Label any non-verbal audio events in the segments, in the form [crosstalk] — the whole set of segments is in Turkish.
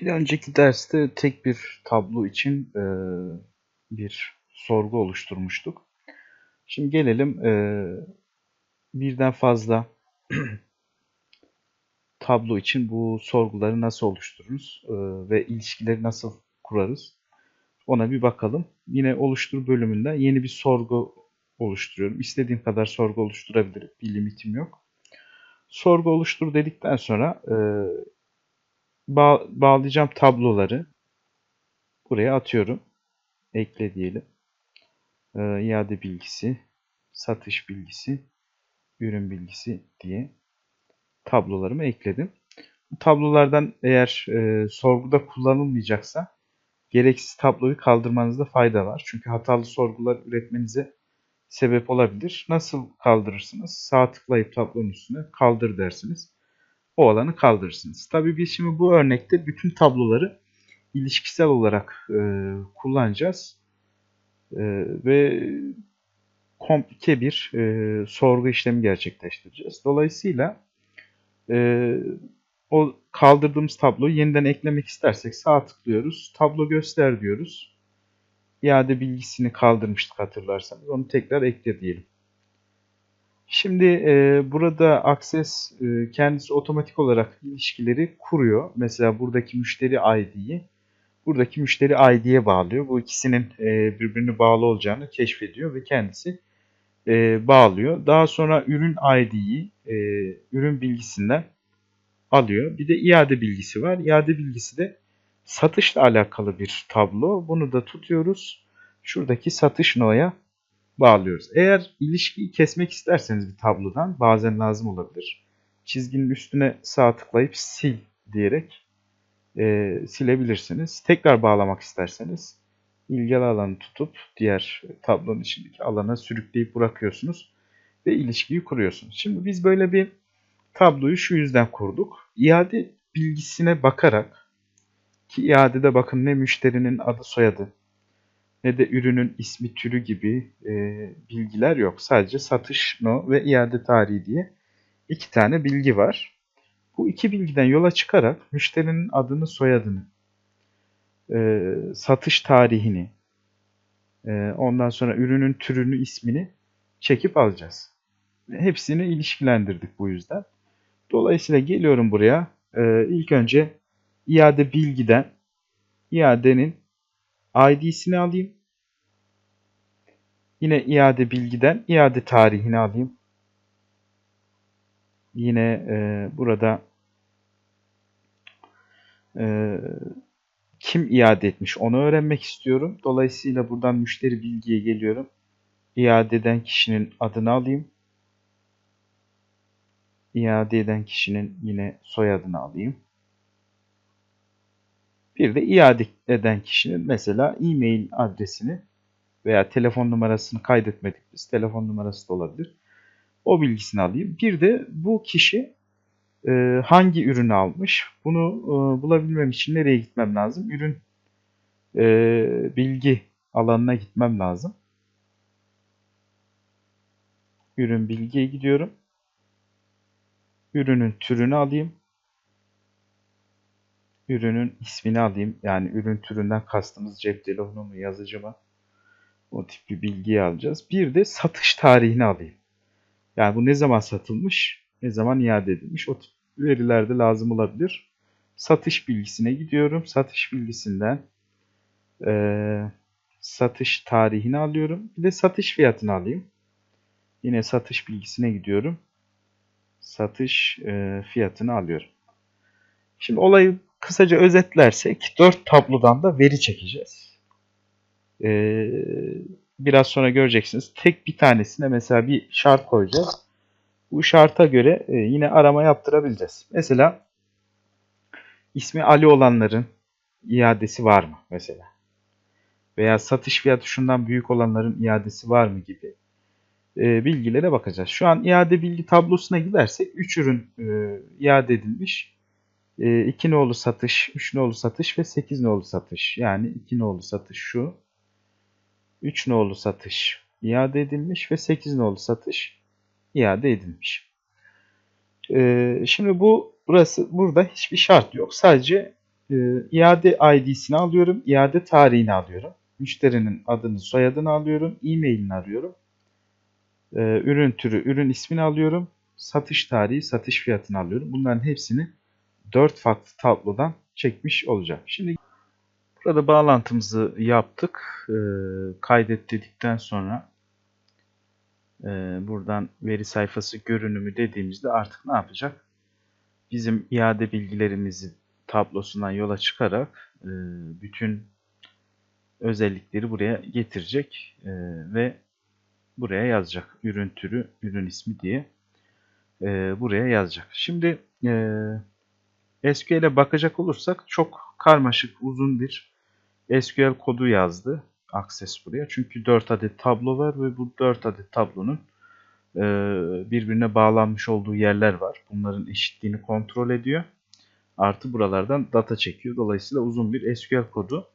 Bir önceki derste tek bir tablo için e, bir sorgu oluşturmuştuk. Şimdi gelelim e, birden fazla [clears throat] tablo için bu sorguları nasıl oluştururuz e, ve ilişkileri nasıl kurarız ona bir bakalım. Yine oluştur bölümünden yeni bir sorgu oluşturuyorum. İstediğim kadar sorgu oluşturabilirim. Bir limitim yok. Sorgu oluştur dedikten sonra e, bağ bağlayacağım tabloları buraya atıyorum. Ekle diyelim. E, iade bilgisi, satış bilgisi, ürün bilgisi diye tablolarımı ekledim. Bu tablolardan eğer e, sorguda kullanılmayacaksa gereksiz tabloyu kaldırmanızda fayda var. Çünkü hatalı sorgular üretmenize sebep olabilir. Nasıl kaldırırsınız? Sağ tıklayıp tablonun üstüne kaldır dersiniz. O alanı kaldırırsınız. Tabii biz şimdi bu örnekte bütün tabloları ilişkisel olarak e, kullanacağız. E, ve komplike bir e, sorgu işlemi gerçekleştireceğiz. Dolayısıyla e, o kaldırdığımız tabloyu yeniden eklemek istersek sağ tıklıyoruz. Tablo göster diyoruz. İade bilgisini kaldırmıştık hatırlarsanız. Onu tekrar ekle diyelim. Şimdi e, burada Access e, kendisi otomatik olarak ilişkileri kuruyor. Mesela buradaki müşteri ID'yi buradaki müşteri ID'ye bağlıyor. Bu ikisinin e, birbirine bağlı olacağını keşfediyor ve kendisi e, bağlıyor. Daha sonra ürün ID'yi e, ürün bilgisinden alıyor. Bir de iade bilgisi var. İade bilgisi de satışla alakalı bir tablo. Bunu da tutuyoruz. Şuradaki satış no'ya bağlıyoruz. Eğer ilişkiyi kesmek isterseniz bir tablodan bazen lazım olabilir. Çizginin üstüne sağ tıklayıp sil diyerek e, silebilirsiniz. Tekrar bağlamak isterseniz ilgili alanı tutup diğer tablonun içindeki alana sürükleyip bırakıyorsunuz ve ilişkiyi kuruyorsunuz. Şimdi biz böyle bir tabloyu şu yüzden kurduk. İade bilgisine bakarak ki iadede bakın ne müşterinin adı soyadı ne de ürünün ismi türü gibi e, bilgiler yok. Sadece satış no ve iade tarihi diye iki tane bilgi var. Bu iki bilgiden yola çıkarak müşterinin adını soyadını e, satış tarihini e, ondan sonra ürünün türünü ismini çekip alacağız. Hepsini ilişkilendirdik bu yüzden. Dolayısıyla geliyorum buraya. E, ilk önce iade bilgiden iadenin ID'sini alayım. Yine iade bilgiden iade tarihini alayım. Yine e, burada e, kim iade etmiş onu öğrenmek istiyorum. Dolayısıyla buradan müşteri bilgiye geliyorum. İade eden kişinin adını alayım. İade eden kişinin yine soyadını alayım. Bir de iade eden kişinin mesela e-mail adresini veya telefon numarasını kaydetmedik biz. Telefon numarası da olabilir. O bilgisini alayım. Bir de bu kişi e, hangi ürünü almış? Bunu e, bulabilmem için nereye gitmem lazım? Ürün e, bilgi alanına gitmem lazım. Ürün bilgiye gidiyorum. Ürünün türünü alayım ürünün ismini alayım. Yani ürün türünden kastımız cep telefonu mu, yazıcı mı? O tip bir bilgiyi alacağız. Bir de satış tarihini alayım. Yani bu ne zaman satılmış, ne zaman iade edilmiş. O tip veriler de lazım olabilir. Satış bilgisine gidiyorum. Satış bilgisinden e, satış tarihini alıyorum. Bir de satış fiyatını alayım. Yine satış bilgisine gidiyorum. Satış e, fiyatını alıyorum. Şimdi olayı kısaca özetlersek dört tablodan da veri çekeceğiz. Ee, biraz sonra göreceksiniz. Tek bir tanesine mesela bir şart koyacağız. Bu şarta göre e, yine arama yaptırabileceğiz. Mesela ismi Ali olanların iadesi var mı mesela? Veya satış fiyatı şundan büyük olanların iadesi var mı gibi e, bilgilere bakacağız. Şu an iade bilgi tablosuna gidersek 3 ürün e, iade edilmiş. 2 nolu satış, 3 nolu satış ve 8 nolu satış. Yani 2 nolu satış şu. 3 nolu satış iade edilmiş ve 8 nolu satış iade edilmiş. Ee, şimdi bu burası burada hiçbir şart yok. Sadece e, iade ID'sini alıyorum. iade tarihini alıyorum. Müşterinin adını, soyadını alıyorum. E-mailini arıyorum. E, ürün türü, ürün ismini alıyorum. Satış tarihi, satış fiyatını alıyorum. Bunların hepsini 4 farklı tablodan çekmiş olacağım. Şimdi burada bağlantımızı yaptık. E, kaydet dedikten sonra e, buradan veri sayfası görünümü dediğimizde artık ne yapacak? Bizim iade bilgilerimizi tablosundan yola çıkarak e, bütün özellikleri buraya getirecek e, ve buraya yazacak. Ürün türü, ürün ismi diye e, buraya yazacak. Şimdi e, SQL'e bakacak olursak çok karmaşık, uzun bir SQL kodu yazdı Access buraya. Çünkü 4 adet tablo var ve bu 4 adet tablonun e, birbirine bağlanmış olduğu yerler var. Bunların eşitliğini kontrol ediyor. Artı buralardan data çekiyor. Dolayısıyla uzun bir SQL kodu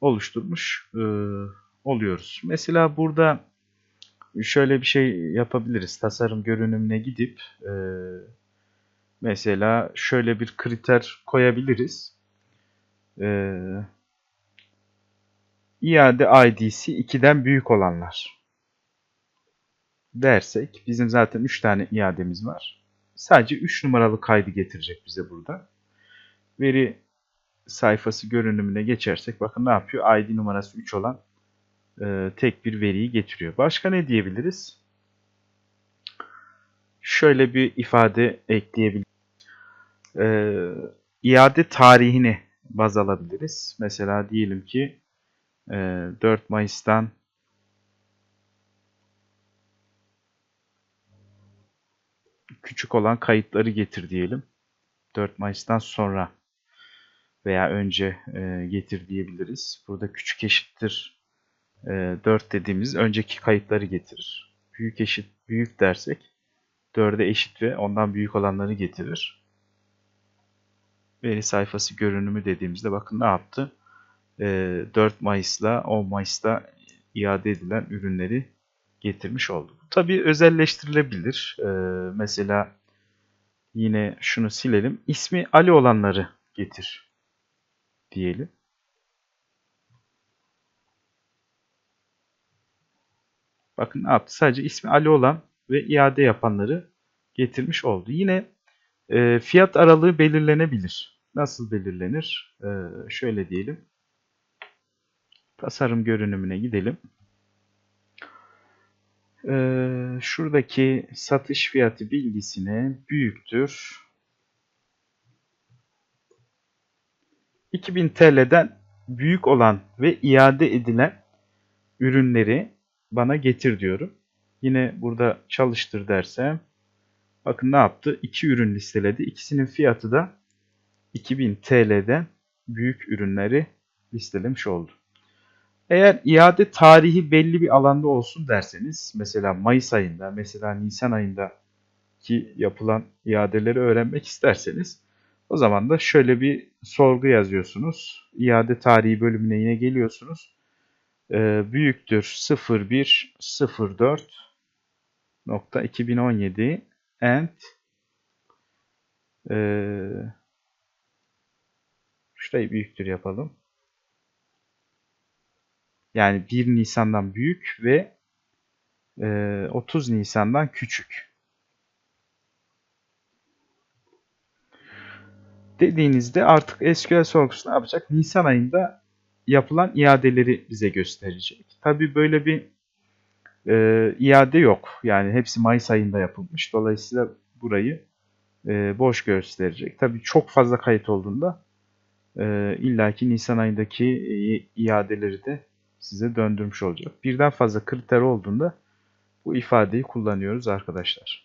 oluşturmuş e, oluyoruz. Mesela burada şöyle bir şey yapabiliriz. Tasarım görünümüne gidip e, mesela şöyle bir kriter koyabiliriz. E, iade ID'si 2'den büyük olanlar dersek bizim zaten 3 tane iademiz var. Sadece 3 numaralı kaydı getirecek bize burada. Veri sayfası görünümüne geçersek bakın ne yapıyor? ID numarası 3 olan e, tek bir veriyi getiriyor. Başka ne diyebiliriz? Şöyle bir ifade ekleyebiliriz. E, iade tarihini baz alabiliriz. Mesela diyelim ki e, 4 Mayıs'tan küçük olan kayıtları getir diyelim. 4 Mayıs'tan sonra veya önce e, getir diyebiliriz. Burada küçük eşittir e, 4 dediğimiz önceki kayıtları getirir. Büyük eşit büyük dersek 4'e eşit ve ondan büyük olanları getirir. Veri sayfası görünümü dediğimizde bakın ne yaptı? E, 4 Mayıs'la 10 Mayıs'ta iade edilen ürünleri getirmiş oldu. Tabii özelleştirilebilir. E, mesela yine şunu silelim. İsmi Ali olanları getir diyelim. Bakın ne yaptı? Sadece ismi Ali olan ve iade yapanları getirmiş oldu. Yine e, fiyat aralığı belirlenebilir. Nasıl belirlenir? E, şöyle diyelim. Tasarım görünümüne gidelim. E, şuradaki satış fiyatı bilgisine büyüktür 2000 TL'den büyük olan ve iade edilen ürünleri bana getir diyorum. Yine burada çalıştır dersem bakın ne yaptı? İki ürün listeledi. İkisinin fiyatı da 2000 TL'den büyük ürünleri listelemiş oldu. Eğer iade tarihi belli bir alanda olsun derseniz mesela Mayıs ayında mesela Nisan ayında ki yapılan iadeleri öğrenmek isterseniz o zaman da şöyle bir sorgu yazıyorsunuz. İade tarihi bölümüne yine geliyorsunuz. Ee, büyüktür 01 04 nokta 2017 and e, şurayı büyüktür yapalım. Yani 1 Nisan'dan büyük ve e, 30 Nisan'dan küçük. dediğinizde artık SQL sorgusu ne yapacak? Nisan ayında yapılan iadeleri bize gösterecek. Tabi böyle bir e, iade yok. Yani hepsi Mayıs ayında yapılmış. Dolayısıyla burayı e, boş gösterecek. Tabi çok fazla kayıt olduğunda e, illaki Nisan ayındaki e, iadeleri de size döndürmüş olacak. Birden fazla kriter olduğunda bu ifadeyi kullanıyoruz arkadaşlar.